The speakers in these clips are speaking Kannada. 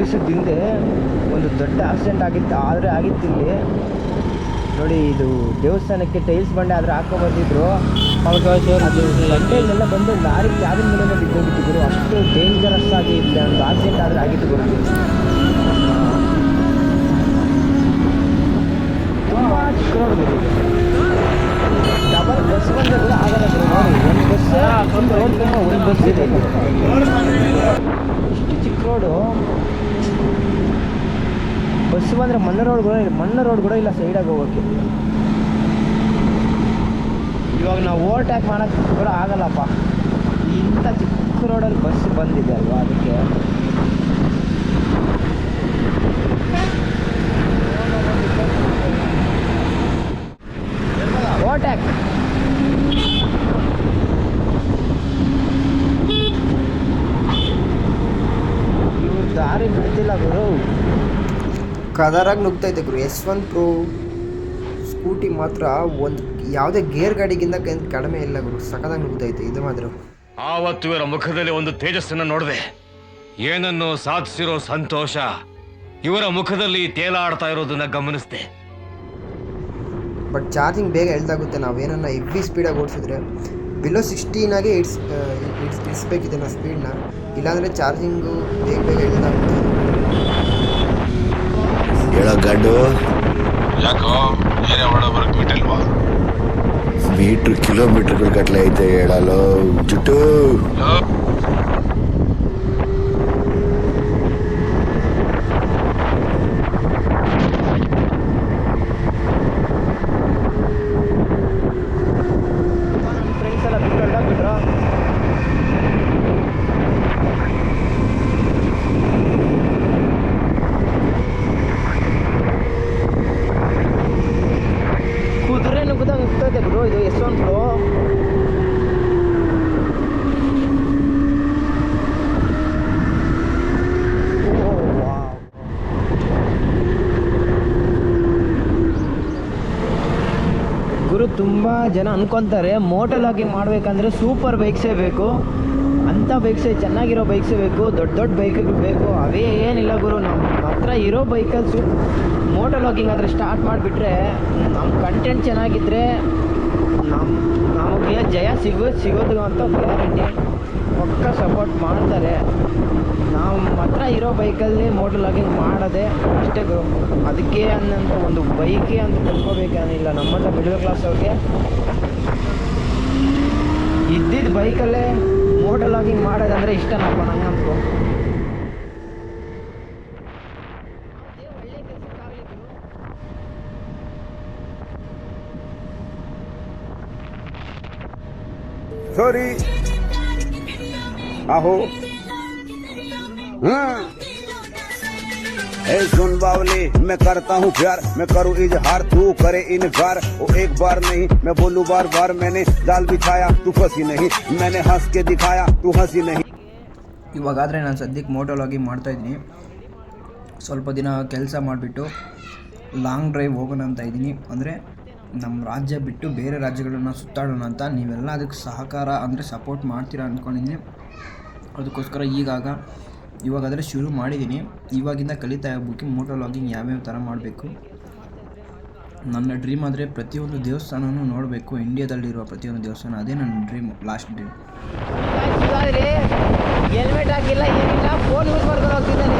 ದಿವಸದ ಹಿಂದೆ ಒಂದು ದೊಡ್ಡ ಆಕ್ಸಿಡೆಂಟ್ ಆಗಿತ್ತು. ಆದರೆ ಆಗಿತ್ತು ಇಲ್ಲಿ. ನೋಡಿ, ಇದು ದೇವಸ್ಥಾನಕ್ಕೆ ಟೈಲ್ಸ್ ಬಂಡೆ ಆದ್ರೆ ಹಾಕೋ ಬಂದಿದ್ರು. ಬಂಡೆಲೆಲ್ಲ ಬಂದು ಲಾರಿ ಕ್ಯಾಬಿನ್ ಮೇಲೆ ಬಿದ್ದೋಗಿದ್ದರು ಅಷ್ಟು ಡೇಂಜರಸ್ ಆಗಿ ಇಲ್ಲ ಒಂದು ಆಕ್ಸಿಡೆಂಟ್ ಆದರೆ ಆಗಿತ್ತು ಗುರು. ಡಬಲ್ ಬಸ್ ಬಂದ್ರೆ ಕೂಡ ಆಗಲ್ಲ ಗುರು ನೋಡಿ ಒಂದು ಇಷ್ಟು ಚಿಕ್ಕ ರೋಡು. ಬಸ್ ಬಂದರೆ ಮಣ್ಣ ರೋಡ್ ಕೂಡ ಇಲ್ಲ, ಮಣ್ಣ ರೋಡ್ ಕೂಡ ಇಲ್ಲ ಸೈಡಾಗಿ ಹೋಗೋಕ್ಕೆ ಇವಾಗ ನಾವು ಓವರ್ಟ್ಯಾಕ್ ಮಾಡೋಕ್ಕೆ ಕೂಡ ಆಗಲ್ಲಪ್ಪ. ಇಂಥ ಚಿಕ್ಕ ರೋಡಲ್ಲಿ ಬಸ್ ಬಂದಿದೆ ಅಲ್ವಾ ಅದಕ್ಕೆ ಓವರ್ಟ್ಯಾಕ್ ಇವ್ರು ದಾರಿ ಬಿಡ್ತಿಲ್ಲ ಗುರು. ಕದರಾಗಿ ನುಗ್ತೈತೆ ಗುರು. ಎಸ್ ಒನ್ ಪ್ರೋ ಸ್ಕೂಟಿ ಮಾತ್ರ ಒಂದು ಯಾವುದೇ ಗೇರ್ ಗಾಡಿಗಿಂತ ಕ- ಕಡಿಮೆ ಇಲ್ಲ ಗುರು. ಸಖತ್ತಾಗಿ ನುಗ್ತೈತೆ ಇದು ಮಾತ್ರ. ಆವತ್ತು ಇವರ ಮುಖದಲ್ಲಿ ಒಂದು ತೇಜಸ್ಸನ್ನು ನೋಡಿದೆ. ಏನನ್ನು ಸಾಧಿಸಿರೋ ಸಂತೋಷ ಇವರ ಮುಖದಲ್ಲಿ ತೇಲಾಡ್ತಾ ಇರೋದನ್ನ ಗಮನಿಸಿದೆ. ಬಟ್ ಚಾರ್ಜಿಂಗ್ ಬೇಗ ಎಳ್ದಾಗುತ್ತೆ ನಾವೇನನ್ನ ಹೆವಿ ಸ್ಪೀಡಾಗಿ ಓಡಿಸಿದ್ರೆ ಬಿಲೋ ಸಿಕ್ಸ್ಟೀನಾಗೆ ಇಡ್ಸ್ ಇಡ್ಸ್ ಇಡಿಸ್ಬೇಕಿದೆ ನಾವು ಸ್ಪೀಡ್ನ ಇಲ್ಲಾಂದರೆ ಚಾರ್ಜಿಂಗು ಬೇಗ ಬೇಗ ಇಳಿದಾಗುತ್ತೆ ಹೇಳೋ ಗಂಡು ಯಾಕೋ ಏನೇ ಬಿಟ್ಟಿಲ್ವಾ? ಮೀಟ್ರ್ ಕಿಲೋಮೀಟರ್ಗಳ ಗಟ್ಲೆ ಐತೆ ಹೇಳಲು ಜುಟ್ಟು ನಮ್ಮ ಫ್ರೆಂಡ್ಸ್ ಎಲ್ಲ ಬಿಟ್ಟು ಹೊರಟಾಗ್ಬಿಟ್ರು ಕುದುರೆ ನುಗ್ಗದಂಗೆ ಹೋಗ್ತೈತೆ ಗುರು ಇದು ಎಷ್ಟೊಂದು ಗುರು ತುಂಬ ಜನ ಅನ್ಕೊಂತಾರೆ ಮೋಟರ್ ಲಾಗಿಂಗ್ ಮಾಡಬೇಕಂದ್ರೆ ಸೂಪರ್ ಬೈಕ್ಸೇ ಬೇಕು. ಅಂಥ ಬೈಕ್ಸೇ ಚೆನ್ನಾಗಿರೋ ಬೈಕ್ಸೇ ಬೇಕು, ದೊಡ್ಡ ದೊಡ್ಡ ಬೈಕ್ಗಳು ಬೇಕು. ಅವೇ ಏನಿಲ್ಲ ಗುರು ನಮ್ಮ ಹತ್ರ ಇರೋ ಬೈಕಲ್ಲಿ ಮೋಟರ್ ಮೋಟೋ ಲಾಗಿಂಗ್ ಆದರೆ ಸ್ಟಾರ್ಟ್ ಮಾಡಿಬಿಟ್ರೆ ನಮ್ಮ ಕಂಟೆಂಟ್ ಚೆನ್ನಾಗಿದ್ದರೆ ನಮ್ಮ ನಮಗೆ ಜಯ ಸಿಗೋ ಸಿಗೋದು ಅಂತ ಗ್ಯಾರಂಟಿ ಪಕ್ಕ ಸಪೋರ್ಟ್ ಮಾಡ್ತಾರೆ. ನಾವು ಹತ್ರ ಇರೋ ಬೈಕಲ್ಲಿ ಮೋಟರ್ ಲಾಗಿಂಗ್ ಮಾಡೋದೇ ಅಷ್ಟೇ ಅದಕ್ಕೆ ಅನ್ನಂತ ಒಂದು ಬೈಕೇ ಅಂತ ತಿಳ್ಕೊಬೇಕೇನಿಲ್ಲ. ನಮ್ಮಂಥ ಮಿಡಲ್ ಕ್ಲಾಸ್ ಅವ್ರಿಗೆ. ಇದ್ದಿದ್ದ ಬೈಕಲ್ಲೇ ಮೋಟರ್ ಲಾಗಿಂಗ್ ಮಾಡೋದಂದ್ರೆ ಇಷ್ಟನಪ್ಪ ನಂಗಂತೂ. सॉरी आहो हाँ ए सुन बावली मैं करता हूँ प्यार मैं करूँ इजहार तू करे इनकार वो एक बार नहीं मैं बोलूँ बार बार मैंने जाल बिछाया तू फंसी नहीं मैंने हंस के दिखाया तू हंसी नहीं ಇವಾಗಾದರೆ ನಾನು ಸದ್ಯಕ್ಕೆ ಮೋಟೋ ಲಾಗಿಂಗ್ ಮಾಡ್ತಾಯಿದ್ದೀನಿ ಸ್ವಲ್ಪ ದಿನ ಕೆಲಸ ಮಾಡಿಬಿಟ್ಟು ಲಾಂಗ್ ಡ್ರೈವ್ ಹೋಗೋಣ ಅಂತ ಇದ್ದೀನಿ ಅಂದರೆ ನಮ್ಮ ರಾಜ್ಯ ಬಿಟ್ಟು ಬೇರೆ ರಾಜ್ಯಗಳನ್ನ ಸುತ್ತಾಡೋಣ ಅಂತ ನೀವೆಲ್ಲ ಅದಕ್ಕೆ ಸಹಕಾರ ಅಂದರೆ ಸಪೋರ್ಟ್ ಮಾಡ್ತೀರಾ ಅಂದ್ಕೊಂಡಿದ್ದೀನಿ ಅದಕ್ಕೋಸ್ಕರ ಈಗಾಗ ಇವಾಗಾದರೆ ಶುರು ಮಾಡಿದ್ದೀನಿ. ಇವಾಗಿಂದ ಕಲಿತಾ ಹೋಗ್ಬೇಕು ಮೋಟರ್ ಲಾಗಿಂಗ್ ಯಾವ್ಯಾವ ಥರ ಮಾಡಬೇಕು. ನನ್ನ ಡ್ರೀಮ್ ಆದರೆ ಪ್ರತಿಯೊಂದು ದೇವಸ್ಥಾನವೂ ನೋಡಬೇಕು ಇಂಡಿಯಾದಲ್ಲಿರುವ ಪ್ರತಿಯೊಂದು ದೇವಸ್ಥಾನ, ಅದೇ ನನ್ನ ಡ್ರೀಮ್ ಲಾಸ್ಟ್ ಡ್ರೀಮ್ ಹೆಲ್ಮೆಟ್ ಹಾಕಿಲ್ಲ, ಏನಿಲ್ಲ ಫೋನ್ ಯೂಸ್ ಮಾಡ್ಕೊಂಡು ಹೋಗ್ತಿದ್ದಾನೆ.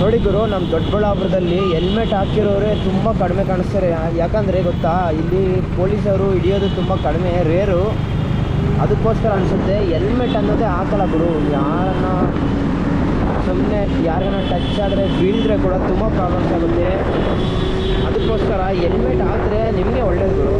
ನೋಡಿ ಗುರು ನಮ್ಮ ದೊಡ್ಡಬಳ್ಳಾಪುರದಲ್ಲಿ ಹೆಲ್ಮೆಟ್ ಹಾಕಿರೋರೇ ತುಂಬ ಕಡಿಮೆ ಕಾಣಿಸ್ತಾರೆ. ಯಾಕಂದರೆ ಗೊತ್ತಾ, ಇಲ್ಲಿ ಪೊಲೀಸರು ಹಿಡಿಯೋದು ತುಂಬ ಕಡಿಮೆ, ರೇರು. ಅದಕ್ಕೋಸ್ಕರ ಅನಿಸುತ್ತೆ, ಹೆಲ್ಮೆಟ್ ಅನ್ನೋದೇ ಹಾಕಲ್ಲ ಗುರು. ಯಾರನ್ನ ಸುಮ್ಮನೆ ಯಾರನ್ನ ಟಚ್ ಆದರೆ ಬೀಳಿದ್ರೆ ಕೂಡ ತುಂಬ ಪ್ರಾಬ್ಲಮ್ಸ್ ಆಗುತ್ತೆ. ಅದಕ್ಕೋಸ್ಕರ ಹೆಲ್ಮೆಟ್ ಹಾಕಿದ್ರೆ ನಿಮಗೆ ಒಳ್ಳೇದು ಗುರು.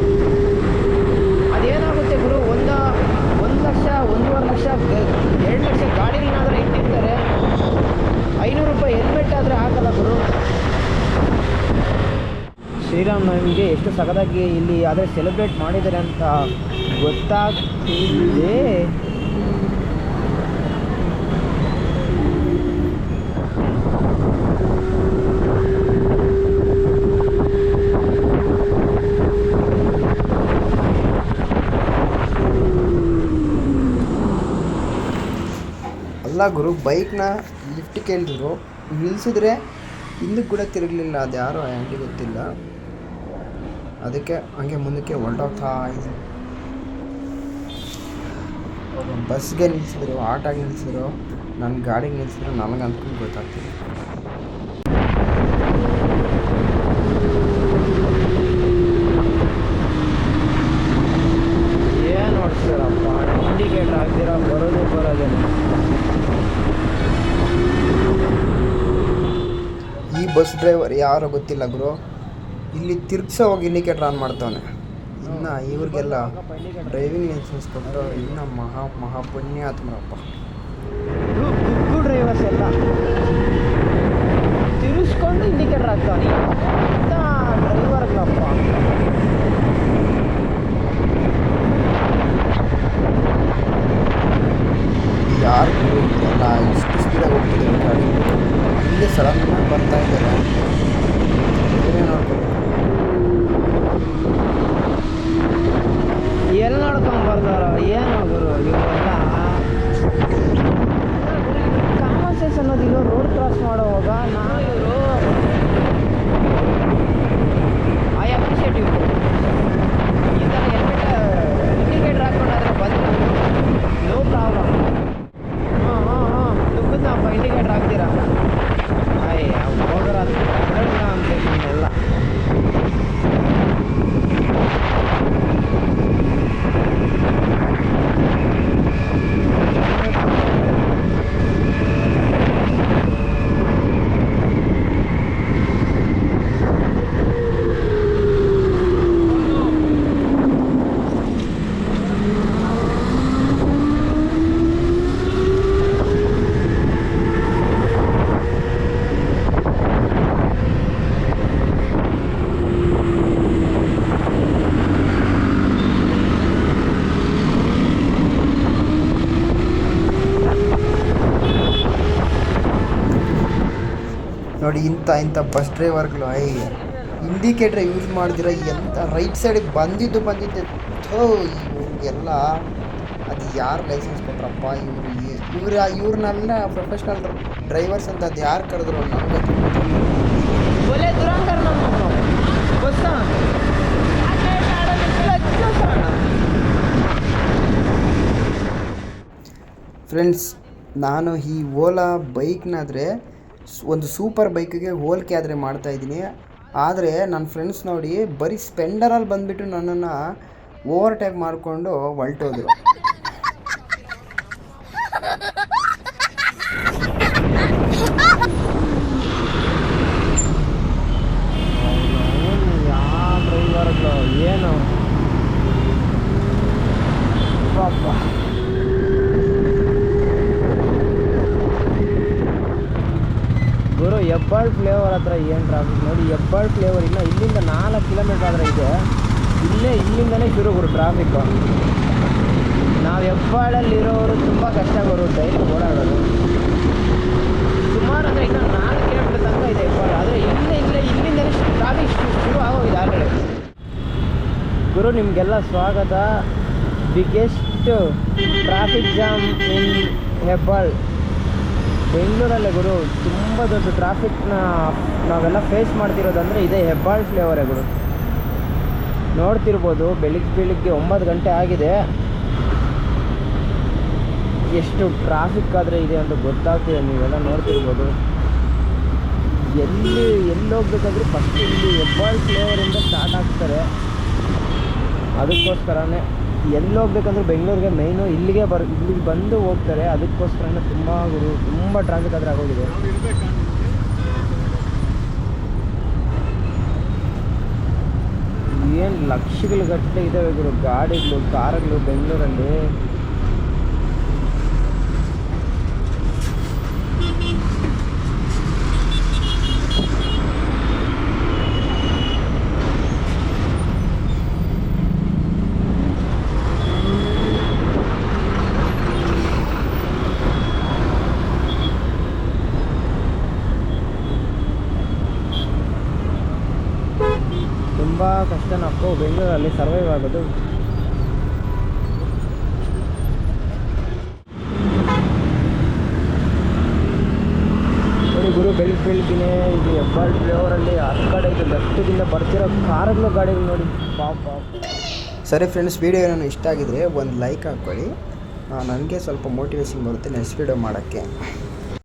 ನಮಗೆ ಎಷ್ಟು ಸಖದಾಗಿ ಇಲ್ಲಿ ಆದರೆ ಸೆಲೆಬ್ರೇಟ್ ಮಾಡಿದ್ದಾರೆ ಅಂತ ಗೊತ್ತಾಗ್ತಿದೆ. ಅಲ್ಲ ಗುರು ಬೈಕ್ನ ಲಿಫ್ಟ್ ಕೇಳಿದ್ರು ನಿಲ್ಲಿಸಿದ್ರೆ ಹಿಂದಕ್ಕೆ ಕೂಡ ತಿರುಗಲಿಲ್ಲ. ಅದು ಯಾರು ಆಂಟಿ ಗೊತ್ತಿಲ್ಲ. ಅದಕ್ಕೆ ಹಂಗೆ ಮುಂದಕ್ಕೆ ಹೊರಟೋಗ್ತಾ ಇದೆ ಬಸ್ಗೆ ನಿಲ್ಲಿಸಿದ್ರು ಆಟೋಗೆ ನಿಲ್ಲಿಸಿದ್ರು ನನ್ನ ಗಾಡಿಗೆ ನಿಲ್ಲಿಸಿದ್ರು ನನಗೆ ಅಂದ್ಕೊಂಡು ಗೊತ್ತಾಗ್ತಿಲ್ಲ. ಏನು ನೋಡ್ತೀರಪ್ಪ ಇಂಡಿಕೇಟರ್ ಆಗ್ತೀರಾ ಬರೋದು ಬರೋದೇನು ಈ ಬಸ್ ಡ್ರೈವರ್ ಯಾರೋ ಗೊತ್ತಿಲ್ಲ ಗುರು. ಇಲ್ಲಿ ತಿರ್ಗ್ಸೋ ಹೋಗಿ ಇಂಡಿಕೇಟರ್ ಆನ್ ಮಾಡ್ತಾವನೆ. ಇನ್ನು ಇವ್ರಿಗೆಲ್ಲ ಡ್ರೈವಿಂಗ್ ಲೈಸೆನ್ಸ್ ಕೊಟ್ಟು ಇನ್ನೂ ಮಹಾ ಮಹಾ ಪುಣ್ಯಾತ್ಮರಪ್ಪ ಗುಗ್ಗು ಡ್ರೈವರ್ಸ್ ಎಲ್ಲ ತಿರುಗಿಸ್ಕೊಂಡು ಇಂಡಿಕೇಟರ್ ಹಾಕ್ತಾನೆ ಎಂಥ ಡ್ರೈವರ್ಗಳಪ್ಪ ಯಾರು ಎಲ್ಲ ಇಷ್ಟು ಸ್ಪೀಡಾಗಿ ಹೋಗ್ತಿದ್ದಾರೆ ಗಾಡಿ ಇಲ್ಲೇ ಸಡನ್ನಾಗಿ ಬರ್ತಾ ಇದ್ದಾರೆ ಏನೇ ನೋಡ್ಕೊಂಡು ಎಲ್ಲಿ ನೋಡ್ಕೊಂಡ್ ಬರ್ತಾರೋ ಏನು ಗುರು ಇವರೆಲ್ಲ ಕಾಮನ್ ಸೆನ್ಸ್ ಅನ್ನೋದಿಲ್ಲ ರೋಡ್ ಕ್ರಾಸ್ ಮಾಡುವಾಗ ನಾನು ಐ ಅಪ್ರಿಷಿಯೇಟ್ ಯು ಈ ಥರ ಹೆಲ್ಮೆಟ್ ಇಂಡಿಕೇಟರ್ ಹಾಕೊಂಡಾದ್ರೆ ಬಂದು ನೋ ಪ್ರಾಬ್ಲಮ್ ಹಾಂ ಹಾಂ ಹಾಂ ದುಃಖದಪ್ಪ ಇಂಡಿಕೇಟರ್ ಹಾಕ್ತೀರಾ ಅಯ್ಯ ಹೋಗೋರ ಅಂತ ಎಲ್ಲ ನೋಡಿ ಇಂಥ ಇಂಥ ಬಸ್ ಡ್ರೈವರ್ಗಳು ಐ ಇಂಡಿಕೇಟ್ರ್ ಯೂಸ್ ಮಾಡ್ದಿರ ಎಂಥ ರೈಟ್ ಸೈಡಿಗೆ ಬಂದಿದ್ದು ಬಂದಿದ್ದೆ. ಥೋ ಇವ್ರಿಗೆಲ್ಲ ಅದು ಯಾರು ಲೈಸೆನ್ಸ್ ಕೊಟ್ರಪ್ಪ ಇವರು? ಇವ್ರ ಇವ್ರನ್ನೆಲ್ಲ ಪ್ರೊಫೆಷ್ನಲ್ ಡ್ರೈವರ್ಸ್ ಅಂತ ಅದು ಯಾರು ಕರೆದ್ರು ನಮಗೆ ಫ್ರೆಂಡ್ಸ್ ನಾನು ಈ ಓಲಾ ಬೈಕ್ನಾದರೆ ಒಂದು ಸೂಪರ್ ಬೈಕಿಗೆ ಹೋಲಿಕೆ ಆದರೆ ಮಾಡ್ತಾಯಿದ್ದೀನಿ ಆದರೆ ನನ್ನ ಫ್ರೆಂಡ್ಸ್ ನೋಡಿ ಬರೀ ಸ್ಪೆಂಡರಲ್ಲಿ ಬಂದುಬಿಟ್ಟು ನನ್ನನ್ನು ಓವರ್ಟೇಕ್ ಮಾಡಿಕೊಂಡು ಹೊಲ್ಟೋದ್ರು ಯಾವ ಡ್ರೈವರ್ಗಳು ಏನು ಪಾಪ ಗುರು ಹೆಬ್ಬಾಳ್ ಹತ್ರ ಏನು ಟ್ರಾಫಿಕ್ ನೋಡಿ ಹೆಬ್ಬಾಳ್ ಫ್ಲೇವರ್ ಇನ್ನು ಇಲ್ಲಿಂದ ನಾಲ್ಕು ಕಿಲೋಮೀಟ್ರ್ ಆದ್ರೆ ಇದೆ. ಇಲ್ಲೇ ಇಲ್ಲಿಂದನೇ ಶುರು ಗುರು ಟ್ರಾಫಿಕ್ಕು ನಾವು ಹೆಬ್ಬಾಳಲ್ಲಿರೋರು ತುಂಬ ಕಷ್ಟ ಬರುತ್ತೆ ಇಲ್ಲಿ ಓಡಾಡೋದು. ಸುಮಾರು ಅಂದರೆ ಇನ್ನು ನಾಲ್ಕು ಕಿಲೋಮೀಟರ್ ತನಕ ಇದೆ ಹೆಬ್ಬಾಳ ಆದರೆ ಇಲ್ಲೇ ಇಲ್ಲೇ ಇಲ್ಲಿಂದಲೇ ಟ್ರಾಫಿಕ್ ಶುರು ಆಗೋಗಿದೆ ಆಗಲೇ. ಗುರು, ನಿಮಗೆಲ್ಲ ಸ್ವಾಗತ. Biggest traffic jam in Hebbal ಬೆಂಗಳೂರಲ್ಲೇ ಗುರು, ತುಂಬ ದೊಡ್ಡ ಟ್ರಾಫಿಕ್ನ ನಾವೆಲ್ಲ ಫೇಸ್ ಮಾಡ್ತಿರೋದಂದರೆ ಇದೇ ಹೆಬ್ಬಾಳ್ ಫ್ಲೇವರೇ ಗುರು. ನೋಡ್ತಿರ್ಬೋದು ಬೆಳಿಗ್ಗೆ ಬೆಳಿಗ್ಗೆ ಒಂಬತ್ತು ಗಂಟೆ ಆಗಿದೆ. ಎಷ್ಟು ಟ್ರಾಫಿಕ್ ಆದರೆ ಇದೆ ಅಂತ ಗೊತ್ತಾಗ್ತಿದೆ ನೀವೆಲ್ಲ ನೋಡ್ತಿರ್ಬೋದು. ಎಲ್ಲಿ ಎಲ್ಲಿ ಹೋಗ್ಬೇಕಾದ್ರೂ ಫಸ್ಟ್ ಇಲ್ಲಿ ಹೆಬ್ಬಾಳ್ ಫ್ಲೇವರಿಂದ ಸ್ಟಾರ್ಟ್ ಆಗ್ತಾರೆ. ಅದಕ್ಕೋಸ್ಕರನೇ ಎಲ್ಲಿ ಹೋಗ್ಬೇಕಂದ್ರೆ ಬೆಂಗಳೂರಿಗೆ ಮೈನು ಇಲ್ಲಿಗೆ ಬರ್, ಇಲ್ಲಿಗೆ ಬಂದು ಹೋಗ್ತಾರೆ. ಅದಕ್ಕೋಸ್ಕರನೇ ತುಂಬ ಗುರು, ತುಂಬ ಟ್ರಾಫಿಕ್ ಆದರೆ ಆಗೋಗಿದೆ. ಏನು ಲಕ್ಷಗಳ ಗಟ್ಟಲೆ ಇದ್ದಾವೆ ಗುರು. ಗಾಡಿಗಳು, ಕಾರುಗಳು ಬೆಂಗಳೂರಲ್ಲಿ. ಬೆಂಗಳೂರಲ್ಲಿ ಸರ್ವೈವ್ ಆಗೋದು. ನೋಡಿ ಗುರು ಬೆಳಗ್ಗೆ ಬೆಳಗ್ಗಿನೇ ಇದು ಎಬ್ಬಾಳ್ ಫ್ಲೇವರಲ್ಲಿ ಹತ್ತು ಕಡೆ ಇದು ಲೆಫ್ಟಿಂದ ಬರ್ತಿರೋ ಕಾರುಗಳು ಗಾಡಿಗಳು ನೋಡಿ. ಪಾಪ ಸರಿ ಫ್ರೆಂಡ್ಸ್ ವೀಡಿಯೋ ಏನೋ ಇಷ್ಟ ಆಗಿದ್ರೆ ಒಂದು ಲೈಕ್ ಹಾಕ್ಕೊಳ್ಳಿ. ನನಗೆ ಸ್ವಲ್ಪ ಮೋಟಿವೇಶನ್ ಬರುತ್ತೆ ನೆಕ್ಸ್ಟ್ ವೀಡಿಯೋ ಮಾಡೋಕ್ಕೆ.